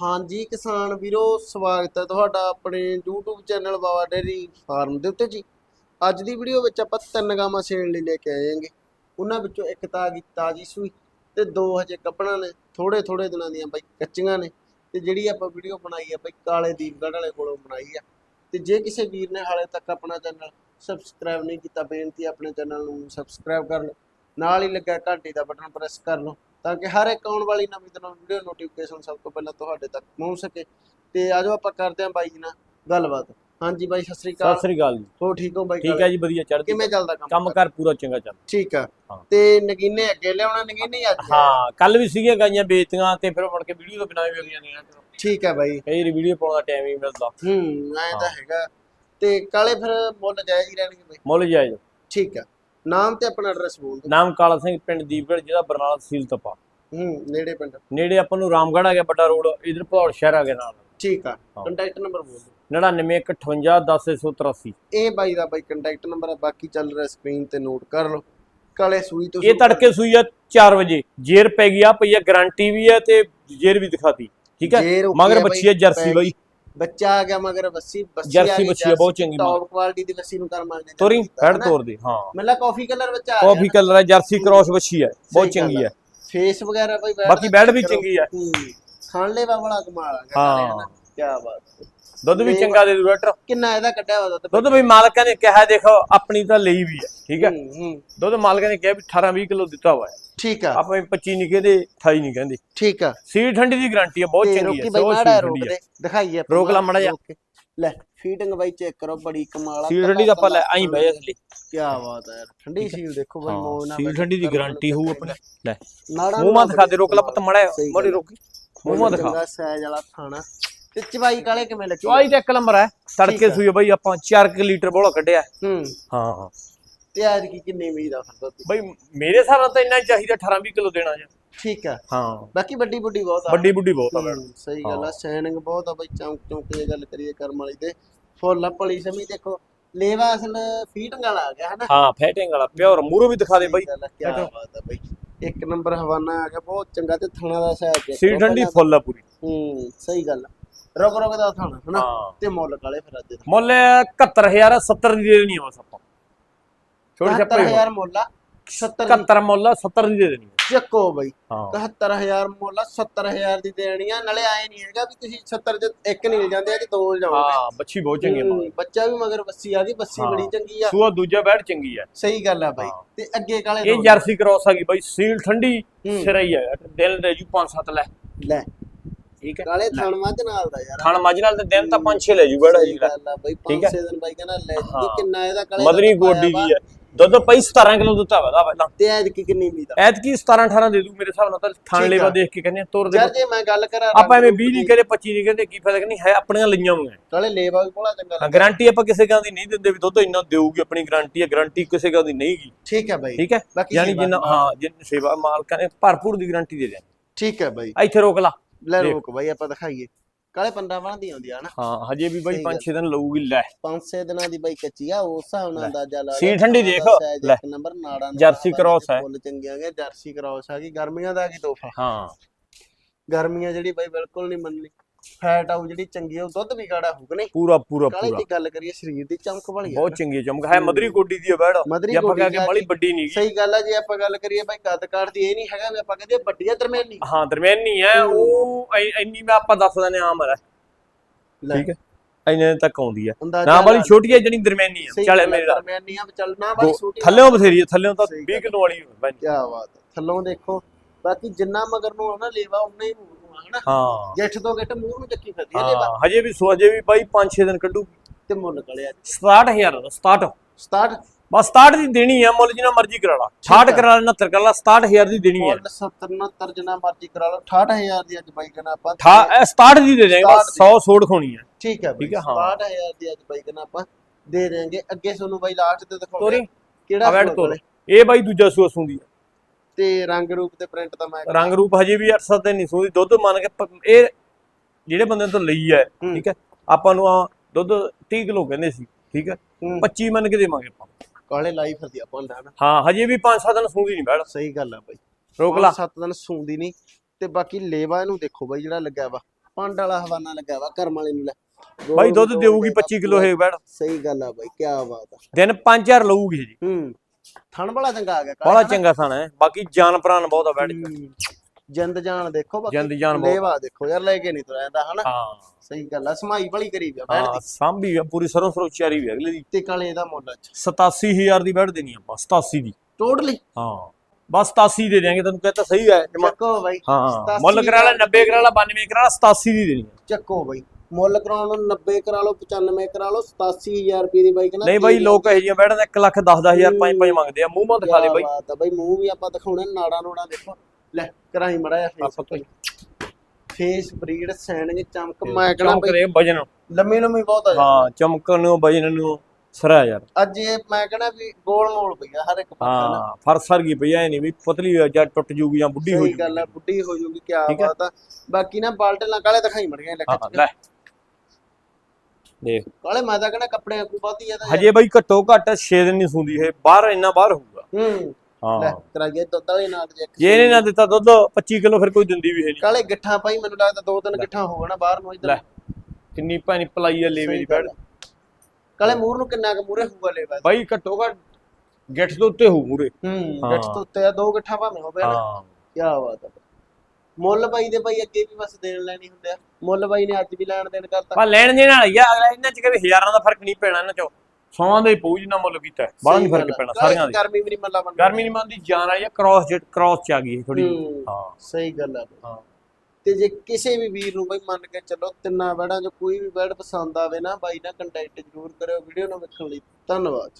ਹਾਂਜੀ ਕਿਸਾਨ ਵੀਰੋ, ਸਵਾਗਤ ਹੈ ਤੁਹਾਡਾ ਆਪਣੇ YouTube channel Baba dairy farm ਦੇ ਉੱਤੇ ਜੀ। ਅੱਜ ਦੀ ਵੀਡੀਓ ਵਿੱਚ ਆਪਾਂ ਤਿੰਨ ਗਾਵਾਂ ਸੇਲ ਲਈ ਲੈ ਕੇ ਆਏ ਹਾਂਗੇ। ਉਹਨਾਂ ਵਿੱਚੋਂ ਇੱਕ ਤਾਜੀ ਤਾਜੀ ਸੂਈ ਤੇ ਦੋ ਹਜੇ ਕੱਪਣਾ ਨੇ ਥੋੜੇ ਥੋੜੇ ਦਿਨਾਂ ਦੀਆਂ ਬਾਈ ਕੱਚੀਆਂ ਨੇ ਤੇ ਜਿਹੜੀ ਆਪਾਂ ਵੀਡੀਓ ਬਣਾਈ ਆ ਬਾਈ ਕਾਲੇ ਦੀਪਗੜ੍ਹ ਵਾਲੇ ਕੋਲੋਂ ਬਣਾਈ ਆ। ਤੇ ਜੇ ਕਿਸੇ ਵੀਰ ਨੇ ਹਾਲੇ ਤੱਕ ਆਪਣਾ ਚੈਨਲ ਸਬਸਕ੍ਰਾਈਬ ਨਹੀਂ ਕੀਤਾ, ਬੇਨਤੀ ਆਪਣੇ ਚੈਨਲ ਨੂੰ ਸਬਸਕ੍ਰਾਈਬ ਕਰ ਲਓ। ਨਾਲ ਹੀ ਲੱਗਾ ਘੰਟੀ ਦਾ ਬਟਨ ਪ੍ਰੈਸ ਕਰ ਲਓ। ਤਾਂ ਕਿ ਹਰ ਇੱਕ ਆਉਣ ਵਾਲੀ ਨਵੀਂ ਤੋਂ ਨਵੀਂ ਵੀਡੀਓ ਨੋਟੀਫਿਕੇਸ਼ਨ ਸਭ ਤੋਂ ਪਹਿਲਾਂ ਤੁਹਾਡੇ ਤੱਕ ਪਹੁੰਚ ਸਕੇ। ਤੇ ਆਜੋ ਆਪਾਂ ਕਰਦੇ ਹਾਂ ਬਾਈ ਜੀ ਨਾਲ ਗੱਲਬਾਤ। ਹਾਂਜੀ ਬਾਈ ਸਤਿ ਸ੍ਰੀ ਸਤਿ ਅਕਾਲ ਸ੍ਰੀ ਅਕਾਲ ਜੀ। ਹੋ ਠੀਕ ਹੋ ਬਾਈ? ਠੀਕ ਹੈ ਜੀ ਵਧੀਆ ਚੜ੍ਹਦੀ ਕਿਵੇਂ ਚੱਲਦਾ ਕੰਮ? ਕੰਮ ਕਰ ਪੂਰਾ ਚੰਗਾ ਚੱਲ ਠੀਕ ਆ। ਤੇ ਨਗੀਨੇ ਅੱਗੇ ਲਿਆਉਣਾ ਨਗੀਨੇ ਅੱਜ? ਹਾਂ ਕੱਲ ਵੀ ਸੀਗੇ ਗਾਈਆਂ ਵੇਚਤੀਆਂ ਤੇ ਫਿਰ ਮੁੜ ਕੇ ਵੀਡੀਓ ਤੋਂ ਬਿਨਾਂ ਵੀ ਵੇਖੀਆਂ ਨਹੀਂ ਠੀਕ ਹੈ ਬਾਈ। ਕਈ ਵਾਰੀ ਵੀਡੀਓ ਪਾਉਣ ਦਾ ਟਾਈਮ ਹੀ ਨੀ ਮਿਲਦਾ। ਹੂੰ ਐ ਤਾਂ। ਹੈਗਾ। ਤੇ ਕਾਲੇ ਫਿਰ ਮੁੱਲ ਜਾਇਜ਼ ਹੀ ਰਹਿਣਗੇ ਬਾਈ? ਮੁੱਲ ਜਾਇਜ਼। ਠੀਕ ਆ। ਨਾਮ ਤੇ ਆਪਣਾ ਐਡਰੈਸ ਬੋਲ ਦਿਓ। ਨਾਮ ਕਾਲਾ ਸਿੰਘ ਪਿੰਡ ਦੀਪਗੜ੍ਹ ਜ਼ਿਲ੍ਹਾ ਬਰਨਾਲਾ ਤਹਿਸੀਲ ਤਪਾ ਹੂੰ ਨੇੜੇ ਪਿੰਡ। ਨੇੜੇ ਆਪਾਂ ਨੂੰ ਰਾਮਗੜ੍ਹ ਆ ਗਿਆ ਵੱਡਾ ਰੋਡ ਇਧਰ ਭੌੜ ਸ਼ਹਿਰ ਆ ਗਿਆ ਨਾਲ। ਠੀਕ ਆ ਹਾਂ। ਕੰਟੈਕਟ ਨੰਬਰ ਬੋਲ ਦਿਓ। 9958 ਇਹ ਬਾਈ ਦਾ ਬਾਈ ਕੰਟੈਕਟ ਨੰਬਰ ਆ ਬਾਕੀ ਚੱਲ ਰਿਹਾ ਸਕਰੀਨ ਤੇ ਨੋਟ ਕਰ ਲਓ। ਕਾਲੇ ਸੂਈ ਤੋਂ ਇਹ ਤੜਕੇ ਸੂਈ ਆ 4 ਵਜੇ। ਜੇਰ ਪੈ ਗਈ ਆ ਪਈ ਆ ਗਾਰੰਟੀ ਵੀ ਹੈ ਤੇ ਜੇਰ ਵੀ ਦਿਖਾਤੀ ਠੀਕ ਹੈ ਮਗਰ ਬੱਚੀ ਹੈ ਜਰਸੀ ਬਾਈ। ਬੱਚਾ ਆ ਗਿਆ ਮਗਰ ਬੱਸੀ ਬੱਸੀ ਜਰਸੀ ਬੱਚੀ ਆ ਬਹੁਤ ਚੰਗੀ ਟੌਪ ਕੁਆਲਿਟੀ ਦੀ ਬੱਸੀ ਨੂੰ ਕਰ ਮੰਗਦੇ ਤੋਰੀ ਫੈੜ ਤੋਰ ਦੇ ਹਾਂ। ਮਤਲਬ ਕਾਫੀ ਕਲਰ ਬੱਚਾ ਆ ਕਾਫੀ ਕਲਰ ਹੈ। ਜਰਸੀ ਕ੍ਰਾਸ ਬੱਚੀ ਹੈ ਬਹੁਤ ਚੰਗੀ। ਹੈ ਫੇਸ ਵਗੈਰਾ ਬਾਈ ਬਾਕੀ ਬੈਡ ਵੀ ਚੰਗੀ ਹੈ। ਖਾਣ ਲੈ ਵਾਲਾ ਕਮਾਲ ਆ ਹਾਂ। ਕੀ ਬਾਤ ਹੈ। ਦੁੱਧ ਵੀ ਚੰਗਾ ਦੇ ਦੂ ਡਾਕਟਰ। ਕਿੰਨਾ ਇਹਦਾ ਕੱਢਿਆ ਹੋਇਆ ਦੁੱਧ ਦੁੱਧ ਵੀ ਮਾਲਕਾਂ ਨੇ ਕਿਹਾ ਦੇਖੋ ਆਪਣੀ ਤਾਂ ਲਈ ਵੀ ਹੈ ਠੀਕ ਹੈ? ਹੂੰ, ਹੂੰ। ਦੁੱਧ ਮਾਲਕਾਂ ਨੇ ਕਿਹਾ ਵੀ 18 20 ਕਿਲੋ ਦਿੱਤਾ ਹੋਇਆ ਹੈ। ਠੀਕ ਆ। ਆਪਾਂ 25 ਨਹੀਂ ਕਹਿੰਦੇ 28 ਨਹੀਂ ਕਹਿੰਦੇ। ਠੀਕ ਆ। ਸੀਲ ਠੰਡੀ ਦੀ ਗਾਰੰਟੀ ਹੈ ਬਹੁਤ ਤੇ ਚੰਗੀ ਰੋਕੀ ਹੈ ਬਾਈ ਸੋ ਮਾੜਾ ਰੋਕ ਠੰਡੀ ਦੇ ਦਿਖਾਈਏ ਆਪਾਂ ਰੋਕ ਲਾ ਮਾੜਾ ਜਿਹਾ। ਲੈ ਫੀਟਿੰਗ ਬਾਈ ਚੈੱਕ ਕਰੋ ਬੜੀ ਕਮਾਲ ਆ ਸੀਲ ਠੰਡੀ ਦਾ ਆਪਾਂ ਲੈ ਆਈ ਬਹਿ ਥੱਲੇ। ਕੀ ਬਾਤ ਹੈ ਯਾਰ ਠੰਡੀ ਸੀਲ ਦੇਖੋ ਬਾਈ ਮੋਹ ਹਾਂ ਨਾਲ ਠੰਡੀ ਦੀ ਗਾਰੰਟੀ ਹੋਊ ਆਪਣੀ। ਲੈ ਨਾੜਾ ਮੂੰਹ ਮਾ ਦਿਖਾ ਦੇ ਰੋਕ ਲਾ ਪਤ ਮੜਾ ਮੜੀ। ਰੋਕੀ। ਮੂੰਹ ਮਾ ਦਿਖਾ। ਸਾਈਜ਼ ਵਾਲਾ ਖਾਣਾ ਤੇ ਚਵਾਈ ਕਾਲੇ ਕਿਵੇਂ ਲੱਗੀ? ਚੁਆਈ ਤੇ ਇੱਕ ਨੰਬਰ ਹੈ। ਤੜਕੇ। ਸੂਈ ਬਈ ਆਪਾਂ 4 ਲੀਟਰ ਬੋਲਾ ਕੱਢਿਆ। ਹੂੰ। ਤੇ ਕੀ ਕਿੰਨੀ? ਬਈ ਮੇਰੇ ਹਿਸਾਬ ਨਾਲ ਤਾਂ ਇੰਨਾ ਚਾਹੀਦਾ 18 20 ਕਿਲੋ ਦੇਣਾ ਜਾਂ। ਠੀਕ ਆ ਹਾਂ। ਬਾਕੀ ਵੱਡੀ ਵੱਡੀ ਬਹੁਤ ਆ। ਵੱਡੀ ਬੁੱਢੀ ਬਹੁਤ ਆ ਮੈਡਮ। ਸਹੀ ਗੱਲ ਆ ਹਾਂ। ਸ਼ਾਈਨਿੰਗ ਬਹੁਤ ਆ ਬਈ ਚੌਂਕ ਚੌਂਕ ਦੀ ਗੱਲ ਕਰੀਏ ਕਰਮ ਵਾਲੀ ਤੇ। ਫੁੱਲ ਆ ਭਲੀ ਸਮੀ ਦੇਖੋ ਲੇਵਾ ਅਸਲ ਫੀਟਿੰਗ ਵਾਲਾ ਆ ਗਿਆ ਹਨਾ? ਹਾਂ ਫੈਟਿੰਗ ਵਾਲਾ ਪਿਓਰ ਮੂਰੋ ਵੀ ਦਿਖਾ ਦੇ ਬਈ। ਕੀ। ਬਾਤ ਆ ਬਈ। ਇੱਕ ਨੰਬਰ ਹਵਾਨਾ ਆ ਗਿਆ ਬਹੁਤ ਚੰਗਾ ਤੇ ਥਣਾ ਦਾ ਸਾਈਜ਼ ਸੀਲ ਠੰਡੀ ਫੁੱਲ ਆ ਪੂਰੀ। ਹੂੰ ਸਹੀ ਗੱਲ ਆ। ਰੁਕ ਰੁਕ ਦਾ ਥਾਣਾ ਹਨਾ? ਹਾਂ। ਤੇ ਮੁੱਲ ਕਾਲੇ ਫਿਰ ਅੱਜ ਦਾ? ਮੁੱਲ 71000 70 ਦੀ ਦੇ ਦੇਣੀ ਆ ਬਸ ਆਪਾਂ। ਛੋਟੀ ਛੱਪੇ 70000 ਮੁੱਲ ਆ 70 ਦੀ 71 ਮੁੱਲ ਆ, 70 ਦੀ ਦੇ ਦੇਣੀ ਆ। ਚੱਕੋ ਬਈ। ਹਾਂ। 71000 ਮੁੱਲ ਆ 70000 ਦੀ ਦੇਣੀ ਆ ਨਾਲੇ ਆਏ ਨਹੀਂ ਹੈਗਾ ਵੀ ਤੁਸੀਂ 70 ਚ ਇੱਕ ਨਹੀਂ ਜਾਂਦੇ ਤੇ ਦੋ ਜਾਓਗੇ। ਹਾਂ ਬੱਚੀ ਬਹੁਤ ਚੰਗੀ ਆ ਮਾਂ। ਬੱਚਾ ਵੀ ਮਗਰ ਬੱਸੀ ਆ ਗਈ ਬੱਸੀ ਹਾਂ। ਬੜੀ ਚੰਗੀ ਆ। ਸੂਆ ਦੂਜਾ ਬੈਠ ਚੰਗੀ ਆ। ਸਹੀ ਗੱਲ ਆ ਬਾਈ। ਹਾਂ। ਤੇ ਅੱਗੇ ਕਾਲੇ ਇਹ ਜਰਸੀ ਕ੍ਰੋਸ ਆ ਗਈ ਬਈ ਸੀਲ ਠੰਡੀ ਹੂੰ। ਸਿਰਾ ਹੀ ਆ ਦਿਲ ਦੇ ਜੂ 5-7 ਲੈ। ਲੈ। ਠੀਕ ਹੈ। ਕਾਲੇ ਥਣ ਮੱਝ ਨਾਲ ਦਾ ਯਾਰ। ਖਾਣ ਮੱਝ ਨਾਲ ਤੇ ਦਿਨ ਤਾਂ 5-6 ਲੈ ਜੂ ਬੜਾ ਸਹੀ ਜੀ ਗੱਲ ਆ ਬਾਈ ਠੀਕ ਹੈ। 5-6 ਦਿਨ ਬਾਈ ਕਹਿੰਦਾ ਲੈ ਜੀ। ਕਿੰਨਾ ਇਹਦਾ ਕਾਲੇ ਮਦਰੀ ਗੋਡੀ। ਦੀ ਹੈ। ਦੁੱਧ ਪਈ 17 ਕਿਲੋ ਦਿੱਤਾ ਵਾ ਦਾ ਪਹਿਲਾਂ। ਤੇ ਐਦ ਕੀ ਕਿੰਨੀ ਉਮੀਦ ਆ? ਐਤਕੀ 17-18 ਦੇ ਦੂ ਮੇਰੇ ਹਿਸਾਬ ਨਾਲ ਤਾਂ ਥਾਣ ਲੈਵਾ। ਦੇਖ ਕੇ ਕਹਿੰਦੇ ਤੁਰ ਦੇ ਯਾਰ ਜੇ ਮੈਂ ਗੱਲ ਕਰਾਂ ਆਪਾਂ ਐਵੇਂ 20 ਨਹੀਂ ਕਹਿੰਦੇ 25 ਨਹੀਂ ਕਹਿੰਦੇ ਕੀ ਫਾਇਦਾ ਕਿ ਨਹੀਂ ਹੈ ਆਪਣੀਆਂ ਲਈਆਂ ਹੋਈਆਂ। ਕਾਲੇ ਲੇਵਾ ਵੀ ਬੜਾ ਚੰਗਾ ਹਾਂ ਲੱਗਾ ਗਾਰੰਟੀ ਆਪਾਂ ਕਿਸੇ ਗੱਲ ਦੀ ਨਹੀਂ ਦਿੰਦੇ ਵੀ ਦੁੱਧ ਇੰਨਾ ਦੇਊਗੀ ਆਪਣੀ ਗਾਰੰਟੀ ਹੈ ਗਾਰੰਟੀ ਕਿਸੇ ਗੱਲ ਦੀ ਨਹੀਂਗੀ। ਠੀਕ ਹੈ ਬਾਈ। ਠੀਕ ਹੈ? ਯਾਨੀ ਜਿੰਨਾ ਹਾਂ ਜਿੰਨ ਸੇਵਾ ਮਾਲਕਾਂ ਨੇ ਭਰਪੂਰ ਦੀ ਗਾਰੰਟੀ ਦੇ ਦੇਣੀ। ਠੀਕ ਹੈ ਬਾਈ। ਇੱਥੇ ਰੋਕ ਲਾ। ਲੈ। ਰੋਕ ਬਾਈ ਆਪਾਂ ਦਿਖਾਈਏ। ਕਾਲੇ ਪੰਡਾ ਬਣਦੀ ਆਉਂਦੀ ਆ ਨਾ ਹਾਂ ਹਜੇ ਵੀ ਬਾਈ ਸਹੀ 5-6 ਦਿਨ ਲਊਗੀ ਲੈ। 5-6 ਦਿਨਾਂ ਦੀ ਬਾਈ ਕੱਚੀ ਆ ਉਸ ਹਿਸਾਬ ਨਾਲ ਅੰਦਾਜ਼ਾ ਲਾ ਲਓ। ਠੰਡੀ ਦੇਖ, ਲੈ। ਇੱਕ ਨੰਬਰ ਨਾੜਾ ਜਰਸੀ cross ਹੈ। ਫੁੱਲ ਚੰਗੀਆਂ ਗਏ ਜਰਸੀ ਕ੍ਰਾਸ ਆ ਗਈ। ਗਰਮੀਆਂ ਦਾ ਕੀ ਤੋਹਫਾ? ਹਾਂ। ਗਰਮੀਆਂ ਜਿਹੜੀ ਬਾਈ ਬਿਲਕੁਲ ਨਹੀਂ ਮੰਨਣੀ। ਫੈਟ ਆਉ ਜਿਹੜੀ ਚੰਗੀ ਆ ਉਹ ਦੁੱਧ ਵੀ ਗਾੜਾ ਹੋਊਗਾ ਨਹੀਂ? ਪੂਰਾ ਪੂਰਾ ਕਾਲੇ ਪੂਰਾ। ਦੀ ਗੱਲ ਕਰੀਏ ਸਰੀਰ ਦੀ ਚਮਕ ਵਾਲੀ ਆ ਬਹੁਤ ਚੰਗੀ ਚਮਕ। ਹੈ ਮਦਰੀ ਗੋਡੀ ਦੀ ਹੈ ਬੈੜ। ਮਧਰੀ ਜੇ ਆਪਾਂ ਗੋਡੀ ਕਹਿ ਕੇ ਬੜੀ ਵੱਡੀ ਨਹੀਂ ਸਹੀ ਗੱਲ ਆ ਜੇ ਆਪਾਂ ਗੱਲ ਕਰੀਏ ਬਾਈ ਕੱਦ ਕਾਠ ਦੀ ਇਹ ਨਹੀਂ ਹੈਗਾ ਵੀ ਆਪਾਂ ਕਹਦੇ ਵੱਡੀਆਂ ਦਰਮਿਆਨੀ। ਹਾਂ ਦਰਮਿਆਨੀ ਹੈ। ਉਹ ਐ- ਇੰਨੀ ਮੈਂ ਆਪਾਂ ਦੱਸ ਦਿੰਦੇ ਆਮ ਹੈ ਲੈ, ਠੀਕ ਹੈ ਇੰਨੇ ਤੱਕ ਆਉਂਦੀ ਹੈ ਅੰਦਾਜ਼ਾ ਨਾ ਵਾਲੀ ਲਾ- ਛੋਟੀ ਹੈ ਜਿਹੜੀ ਦਰਮਿਆਨੀ ਹੈ ਸਹੀ ਚੱਲ ਗੱਲ ਆ, ਮੇਰੇ। ਨਾਲ ਦਰਮਿਆਨੀ ਆ ਚੱਲ ਨਾ ਬਾਈ ਛੋਟੀ ਥੱਲੇੋਂ ਬਥੇਰੀ ਹੈ ਥੱਲੇੋਂ ਤਾਂ ਸਹੀ 20 ਕਿਲੋ ਵਾਲੀ ਹੋਵੇ ਕੀ ਬਾਤ ਹੈ। ਥੱਲੋਂ ਦੇਖੋ ਬਾਕੀ ਜਿੰਨਾ ਮਗਰ ਨੂੰ ਆਉਣਾ ਲੇਵਾ ਉਨਾ ਹੀ ਮੂੰਹ ਆ ਹਨਾ ਹਾਂ। ਗਿੱਠ ਤੋਂ ਗਿੱਠ ਮੂੰਹ ਨੂੰ ਚੱਕੀ ਫਿਰਦੀ ਹੈ ਲੇਵਾ ਹਾਂ ਹਜੇ ਵੀ ਸੋ ਹਜੇ ਵੀ ਬਾਈ 5-6 ਦਿਨ ਕੱਢੂ। ਤੇ ਮੁੱਲ ਕਲਿਆ 67000 ਦਾ 67 67 ਬਸ 67 ਦੀ ਦੇਣੀ ਹੈ ਮੁੱਲ ਜਿੰਨਾ ਮਰਜ਼ੀ ਕਰਾ ਲਾ। 68 ਕਰਾ ਲਾ 69 ਕਰਾ ਲਾ 67000 ਦੀ ਦੇਣੀ ਹੈ ਮੁੱਲ 70 69 ਜਿੰਨਾ ਮਰਜ਼ੀ ਕਰਾ ਲਓ 68000 ਦੀ ਅੱਜ ਬਾਈ ਕਹਿੰਦਾ ਆਪਾਂ ਠਾ ਇਹ 67 ਦੀ ਦੇ ਦੇਂਗੇ ਬਸ 100 ਸੋੜ ਖੋਣੀ ਹੈ ਠੀਕ ਹੈ ਬਾਈ ਠੀਕ ਹੈ, ਹਾਂ। 68000 ਦੀ ਅੱਜ ਬਾਈ ਕਹਿੰਦਾ ਆਪਾਂ ਦੇ ਦੇਾਂਗੇ ਅੱਗੇ ਤੁਹਾਨੂੰ ਬਾਈ ਲਾਸਟ ਤੇ ਦਿਖਾਉਂਦੇ ਤੋਰੀ। ਕਿਹੜਾ ਅਵੈਡ ਕੋਲੇ? ਇਹ ਬਾਈ ਦੂਜਾ ਸੂਆ ਸੁੰਦੀ ਹੈ ਤੇ ਰੰਗ ਰੂਪ ਤੇ ਪ੍ਰਿੰਟ ਤਾਂ ਮੈਂ ਰੰਗ ਰੂਪ ਹਜੇ ਵੀ 8 7 ਨਹੀਂ ਸੁੰਦੀ ਦੁੱਧ ਮੰਨ ਕੇ ਪ- ਇਹ ਜਿਹੜੇ ਬੰਦੇ ਤੋਂ ਲਈ ਹੈ ਹੂੰ। ਠੀਕ ਹੈ? ਆਪਾਂ ਨੂੰ ਆ ਦੁੱਧ 30 ਕਿਲੋ ਕਹਿੰਦੇ ਸੀ ਠੀਕ ਹੈ? ਹੂੰ। 25 ਮੰਨ ਕੇ ਦੇਵਾਂਗੇ ਆਪਾਂ। ਕਾਲੇ ਲਾਈ ਫਿਰਦੀ ਆਪਾਂ ਹੁੰਦਾ ਨਾ ਹਾਂ ਹਜੇ ਵੀ 5-7 ਦਿਨ ਸੁੰਦੀ ਨਹੀਂ ਬੈੜ ਸਹੀ ਗੱਲ ਆ ਬਾਈ। ਰੋਕ ਲਾ। ਸੱਤ ਦਿਨ ਸੂੰਦੀ ਨਹੀਂ ਤੇ ਬਾਕੀ ਲੇਵਾ ਇਹਨੂੰ ਦੇਖੋ ਬਾਈ ਜਿਹੜਾ ਲੱਗਿਆ ਵਾ ਪੰਡ ਵਾਲਾ ਹਵਾਨਾ ਲੱਗਾ ਵਾ ਕਰਮ ਵਾਲੇ ਨੂੰ ਲੈ। ਬਾਈ ਦੁੱਧ ਦੇਊਗੀ ਗੋਲ 25 ਕਿਲੋ ਇਹ ਬੈੜ ਸਹੀ ਗੱਲ ਆ ਬਾਈ ਕੀ ਬਾਤ ਆ। ਦਿਨ 5000 ਲਊਗੀ ਜੀ ਹੂੰ। ਥਣ ਬੜਾ ਚੰਗਾ ਆ ਗਿਆ ਬੜਾ ਚੰਗਾ ਥਾਣਾ ਹੈ। ਬਾਕੀ ਜਾਨ ਪ੍ਰਾਨ ਬਹੁਤ ਆ ਹੂੰ। ਜਿੰਦ ਜਾਨ ਦੇਖੋ ਬਾਕੀ। ਜਿੰਦ ਜਾਨ। ਲੇਵਾ ਦੇਖੋ ਯਾਰ ਲੈ ਕੇ ਨਹੀਂ ਤੁਰਿਆ ਜਾਂਦਾ ਹਨਾ? ਹਾਂ। ਸਹੀ ਗੱਲ ਆ ਸਮਾਈ ਬੜੀ ਕਰੀ ਪਿਆ ਬੈਠ ਹਾਂ ਸਾਂਭੀ ਆ ਪੂਰੀ ਸਰੋਂ ਸਰੋਂ ਚਾਰੀ ਵੀ ਅਗਲੇ ਦੀ। ਤੇ ਕਾਲੇ ਦਾ ਮੁੱਲ ਅੱਛਾ 87000 ਦੀ ਬੈੜ ਦੇਣੀ ਆਪਾਂ 87 ਦੀ। ਟੋਟਲੀ ਹਾਂ। ਬਸ 87 ਦੇ ਦਿਆਂਗੇ ਤੈਨੂੰ ਕਹਿੰਦਾ ਸਹੀ ਹੈ। ਚੱਕੋ ਬਾਈ ਹਾਂ 87 ਮੁੱਲ ਕਰਾ ਲੈ 90 ਕਰਾ ਲੈ 92 ਕਰਾ ਲੈ 87 ਦੀ ਦੇਣੀ। ਚੱਕੋ ਬਾਈ। ਮੁੱਲ ਕਰਾਉਣ ਨੂੰ 90 ਕਰਾ ਲਓ 95 ਕਰਾ ਲਓ 87000 ਰੁਪਏ ਦੀ ਬਾਈ ਕਹਿੰਦਾ ਨਹੀਂ ਬਾਈ ਲੋਕ ਇਹ ਜਿਹੀਆਂ ਬੈੜਾਂ ਦਾ 1 ਲੱਖ 10 10000 ਪੰਜ ਪੰਜ ਮੰਗਦੇ ਆ। ਮੂੰਹ ਮਾ ਦਿਖਾ ਦੇ ਬਾਈ। ਬਾਤ ਆ ਬਾਈ ਮੂੰਹ ਵੀ ਆਪਾਂ ਦਿਖਾਉਣੇ ਨਾੜਾ ਨੋੜਾ ਦੇਖੋ। ਲੈ ਕਰਾਈ ਮੜਾ ਜਾ ਆਪਾਂ ਕੋਈ ਫੇਸ ਬਰੀਡ ਸੈਨਿੰਗ ਚਮਕ ਮੈਂ ਕਹਣਾ ਚਮਕ ਬਾਈ? ਦੇ ਵਜਨ। ਲੰਮੀ ਲੰਮੀ ਬਹੁਤ ਆ ਹਾਂ ਚਮਕਣ ਨੂੰ ਵਜਨ ਨੂੰ ਸਰਾ ਯਾਰ। ਅੱਜ ਇਹ ਮੈਂ ਕਹਣਾ ਵੀ ਗੋਲ ਮੋਲ ਪਈਆ ਹਰ ਇੱਕ ਪਾਸੇ ਨਾ। ਹਾਂ ਫਰਸਰ ਗਈ ਪਈ ਐ ਨਹੀਂ ਵੀ ਪਤਲੀ ਹੋ ਜਾਂ ਟੁੱਟ ਜੂਗੀ ਜਾਂ ਬੁੱਢੀ ਹੋ ਸਹੀ ਗੱਲ ਜੂਗੀ ਬੁੱਢੀ ਹੋ ਜੂਗੀ ਕੀ। ਬਾਤ ਆ। ਬਾਕੀ ਨਾ ਬਾਲਟੇ ਲਾਂ ਕਾਲੇ ਦਿਖਾਈ ਮੜ ਗਏ ਲੈ ਦੇਖ। ਕਾਲੇ ਮੈਂ ਤਾਂ ਕਹਣਾ ਕੱਪੜਿਆਂ ਕੋ ਬਾਦੀ ਆ ਤਾਂ ਹਜੇ ਬਾਈ ਘੱਟੋ ਘੱਟ 6 ਦਿਨ ਨਹੀਂ ਸੁੰਦੀ ਇਹ ਬਾਹਰ ਇੰਨਾ ਬਾਹਰ ਹੋਊਗਾ। ਹੂੰ। ਲੈ ਹਾਂ ਕਰਾਈਏ ਦੁੱਧ ਵਾਲੇ ਨਾਲ ਜੇ ਜੇ ਇਹਨੇ ਨਾ ਦਿੱਤਾ ਦੁੱਧ 25 ਕਿਲੋ ਫਿਰ ਕੋਈ ਦਿੰਦੀ ਵੀ ਹੈ ਨਹੀਂ। ਕਾਲੇ ਗਿੱਠਾਂ ਪਾਈ ਮੈਨੂੰ ਲੱਗਦਾ ਦੋ ਤਿੰਨ ਗਿੱਠਾਂ ਨਾ ਬਾਹਰ ਨੂੰ ਇਧਰ। ਕਿੰਨੀ ਭੈਣੀ ਪਲਾਈ ਆ ਲੇਵੇ ਦੀ ਬੈੜ ਕਾਲੇ ਮੂਰ ਨੂੰ ਕਿੰਨਾ ਕੁ ਮੂਰੇ ਹੋਊਗਾ ਲੈ ਬਸ ਬਾਈ ਘੱਟੋ ਘੱਟ ਗਿੱਠ ਦੇ ਉੱਤੇ ਹੋਊ ਮੂਰੇ। ਹੂੰ ਹਾਂ। ਗਿੱਠ ਤੋਂ ਉੱਤੇ ਆ ਦੋ ਗਿੱਠਾਂ ਭਾਵੇਂ ਹੋਵੇ ਨਾ। ਹਾਂ। ਕੀ ਬਾਤ ਆ। ਮੁੱਲ ਬਾਈ ਦੇ ਬਾਈ ਅੱਗੇ ਵੀ ਬਸ ਦੇਣ ਲੈਣੀ ਹੁੰਦੇ ਆ। ਮੁੱਲ ਬਾਈ ਨੇ ਅੱਜ ਵੀ ਲੈਣ ਦੇਣ ਕਰਤਾ। ਪਰ ਲੈਣ ਦੇਣ ਵਾਲੀ ਆ ਅਗਲਾ ਇਹਨਾਂ ਚ ਕਦੇ ਹਜ਼ਾਰਾਂ ਦਾ ਫ਼ਰਕ ਨਹੀਂ ਪੈਣਾ ਇਹਨਾਂ ਚੋਂ। ਸੌਆਂ ਦੇ ਪੂਜ ਨਾ ਮੁੱਲ ਕੀਤਾ ਬਾਹਲਾ ਨਹੀਂ ਸਹੀ ਫ਼ਰਕ। ਪੈਣਾ ਸਾਰਿਆਂ ਦੇ। ਗਰਮੀ ਵੀ ਨਹੀਂ ਮੱਲਾ ਬੰਦਾ ਗਰਮੀ ਨਹੀਂ ਮੰਨਦੀ ਜਾਨ ਆਈ ਆ ਕ੍ਰਾਸ ਜੈਟ ਕ੍ਰਾਸ ਚ ਆ ਗਈ ਥੋੜੀ ਹੂੰ। ਹਾਂ। ਸਹੀ ਗੱਲ ਆ। ਬਾਈ। ਹਾਂ। ਤੇ ਜੇ ਕਿਸੇ ਵੀ ਵੀਰ ਨੂੰ ਬਾਈ ਮੰਨ ਕੇ ਚੱਲੋ ਤਿੰਨਾਂ ਬੈੜਾਂ 'ਚੋਂ ਕੋਈ ਵੀ ਬੈੜ ਪਸੰਦ ਆਵੇ ਨਾ ਬਾਈ ਨਾਲ ਕੰਟੈਕਟ ਜ਼ਰੂਰ ਕਰਿਓ ਵੀਡੀਓ ਨੂੰ ਵੇਖਣ ਲਈ। ਧੰਨਵਾਦ